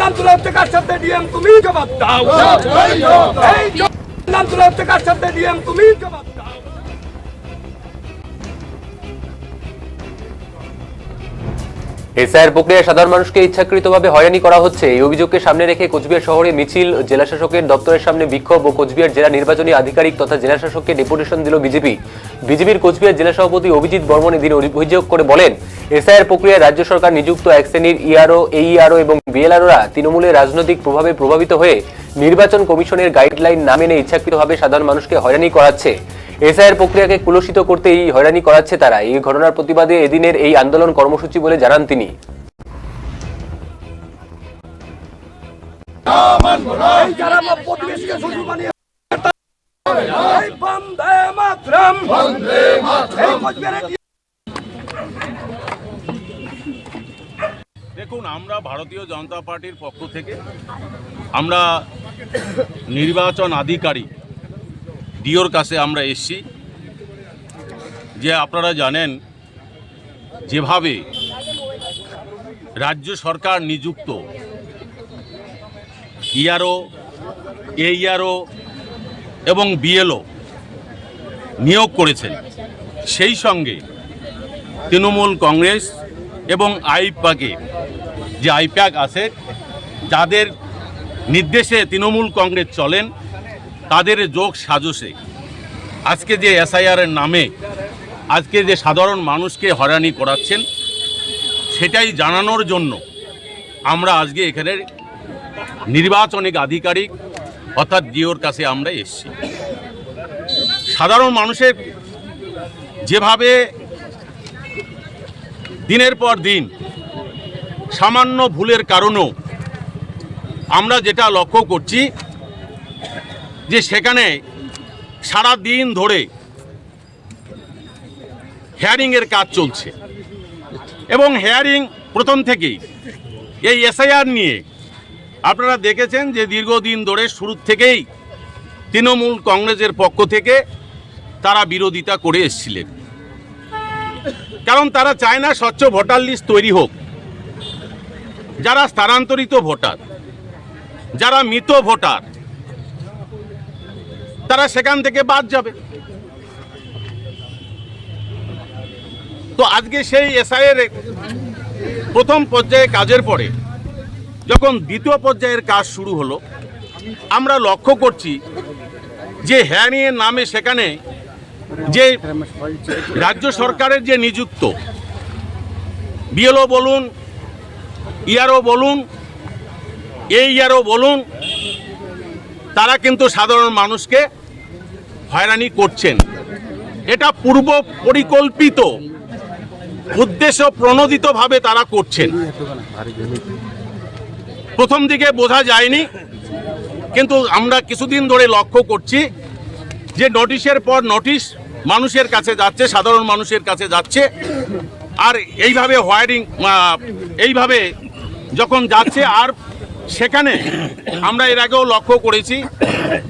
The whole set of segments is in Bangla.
নাম তুলে হচ্ছে কার সাথে? ডিএম তুমি জবাব দাও। এই নাম তুলে হচ্ছে কার সাথে? ডিএম তুমি জবাব দাও। এসআইয়ের প্রক্রিয়ায় সাধারণ মানুষকে ইচ্ছাকৃতভাবে হয়রানি করা হচ্ছে। এই অভিযোগকে সামনে রেখে কোচবিহার শহরে মিছিল, জেলাশাসকের দপ্তরের সামনে বিক্ষোভ ও কোচবিহার জেলা নির্বাচনী আধিকারিক তথা জেলাশাসককে ডেপুটেশন দিল বিজেপি। বিজেপির কোচবিহার জেলা সভাপতি অভিজিৎ বর্মন এদিন অভিযোগ করে বলেন, এসআইয়ের প্রক্রিয়ায় রাজ্য সরকার নিযুক্ত এক শ্রেণির ইআরও এইআরও এবং বিএলআরওরা তৃণমূলের রাজনৈতিক প্রভাবে প্রভাবিত হয়ে নির্বাচন কমিশনের গাইডলাইন না মেনে ইচ্ছাকৃতভাবে সাধারণ মানুষকে হয়রানি করাচ্ছে। এসআইয়ের প্রক্রিয়াকে কুলসিত করতে এই হয়রানি করাচ্ছে তারা। এই ঘটনার প্রতিবাদে এদিনের এই আন্দোলন কর্মসূচি বলে জানান তিনি। এই দেখুন, আমরা ভারতীয় জনতা পার্টির পক্ষ থেকে আমরা নির্বাচন আধিকারিক ডিওর কাছে আমরা এসছি। যে আপনারা জানেন, যেভাবে রাজ্য সরকার নিযুক্ত, ইআরও, এইআরও এবং বিএলও নিয়োগ করেছেন, সেই সঙ্গে তৃণমূল কংগ্রেস এবং আইপ্যাকে যে আইপ্যাক আছে, যাদের নির্দেশে তৃণমূল কংগ্রেস চলেন, তাদের যোগ সাজসে। আজকে যে এসআইআরের নামে, আজকে যে সাধারণ মানুষকে হয়রানি করাচ্ছেন, সেটাই জানানোর জন্য আমরা আজকে এখানে নির্বাচনিক আধিকারিক অর্থাৎ জিওর কাছে আমরা এসেছি। সাধারণ মানুষের যেভাবে দিনের পর দিন সামান্য ভুলের কারণেও আমরা যেটা লক্ষ্য করছি যে সেখানে সারা দিন ধরে হেয়ারিংয়ের কাজ চলছে। এবং হেয়ারিং প্রথম থেকেই এই এসআইআর নিয়ে আপনারা দেখেছেন যে দীর্ঘদিন ধরে শুরু থেকেই তৃণমূল কংগ্রেসের পক্ষ থেকে তারা বিরোধিতা করে এসছিলেন। কারণ তারা চায় না স্বচ্ছ ভোটার লিস্ট তৈরি হোক। যারা স্থানান্তরিত ভোটার, যারা মৃত ভোটার, তারা সেখান থেকে বাদ যাবে। তো আজকে সেই এসআইয়ের প্রথম পর্যায়ে কাজের পরে যখন দ্বিতীয় পর্যায়ের কাজ শুরু হলো, আমরা লক্ষ্য করছি যে হ্যানিয়ের নামে সেখানে যে রাজ্য সরকারের যে নিযুক্ত, বিএলও বলুন ইয়ারও বলুন, এই ইয়ারও বলুন, তারা কিন্তু সাধারণ মানুষকে হয়রানি করছেন। এটা পূর্ব পরিকল্পিত উদ্দেশ্য প্রণোদিতভাবে তারা করছেন। প্রথম দিকে বোঝা যায়নি, কিন্তু আমরা কিছুদিন ধরে লক্ষ্য করছি যে নোটিশের পর নোটিশ মানুষের কাছে যাচ্ছে, সাধারণ মানুষের কাছে যাচ্ছে, আর এইভাবে হোয়ারিং এইভাবে যখন যাচ্ছে, আর সেখানে আমরা এর আগেও লক্ষ্য করেছি,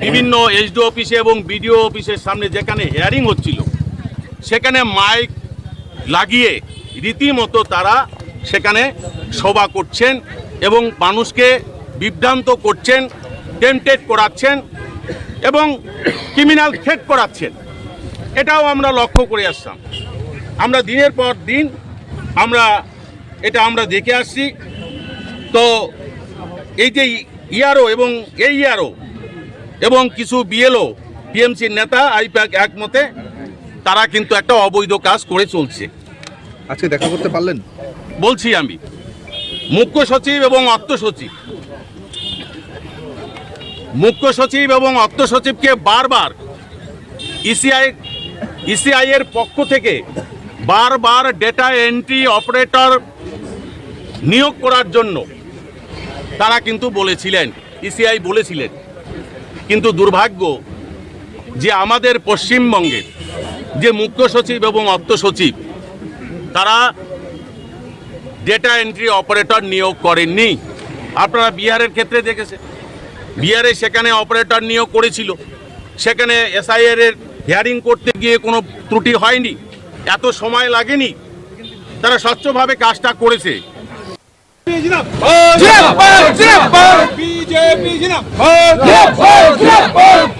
বিভিন্ন এসডি অফিসে এবং বিডিও অফিসের সামনে যেখানে হেয়ারিং হচ্ছিল, সেখানে মাইক লাগিয়ে রীতিমতো তারা সেখানে সভা করছেন এবং মানুষকে বিভ্রান্ত করছেন টেম্পটেড করাচ্ছেন এবং ক্রিমিনাল থ্রেট করাচ্ছেন। এটাও আমরা লক্ষ্য করে আসতাম আমরা দিনের পর দিন আমরা, এটা আমরা দেখে আসছি। তো এই যে ইয়ারও এবং এই ইয়ারও এবং কিছু বিএলও টিএমসির নেতা আইপ্যাক একমতে তারা কিন্তু একটা অবৈধ কাজ করে চলছে। আজকে দেখা করতে পারলেন? বলছি আমি। মুখ্য সচিব এবং অর্থ সচিব। মুখ্য সচিব এবং অর্থ সচিবকে বারবার ইসিআই ইসিআই এর পক্ষ থেকে বারবার ডেটা এন্ট্রি অপারেটর নিয়োগ করার জন্য তারা কিন্তু বলেছিলেন ইসিআই বলেছিলেন। কিন্তু দুর্ভাগ্য যে আমাদের পশ্চিমবঙ্গের যে মুখ্য সচিব এবং অর্থ সচিব, তারা ডেটা এন্ট্রি অপারেটর নিয়োগ করেননি। আপনারা বিহারের ক্ষেত্রে দেখেছেন, বিহারে সেখানে অপারেটর নিয়োগ করেছিল। সেখানে এসআইআর এর হিয়ারিং করতে গিয়ে কোনো ত্রুটি হয়নি, এত সময় লাগেনি। তারা স্বচ্ছভাবে কাজটা করেছে। 진압! 진압! 진압! BJP 진압! 진압! 진압! 진압!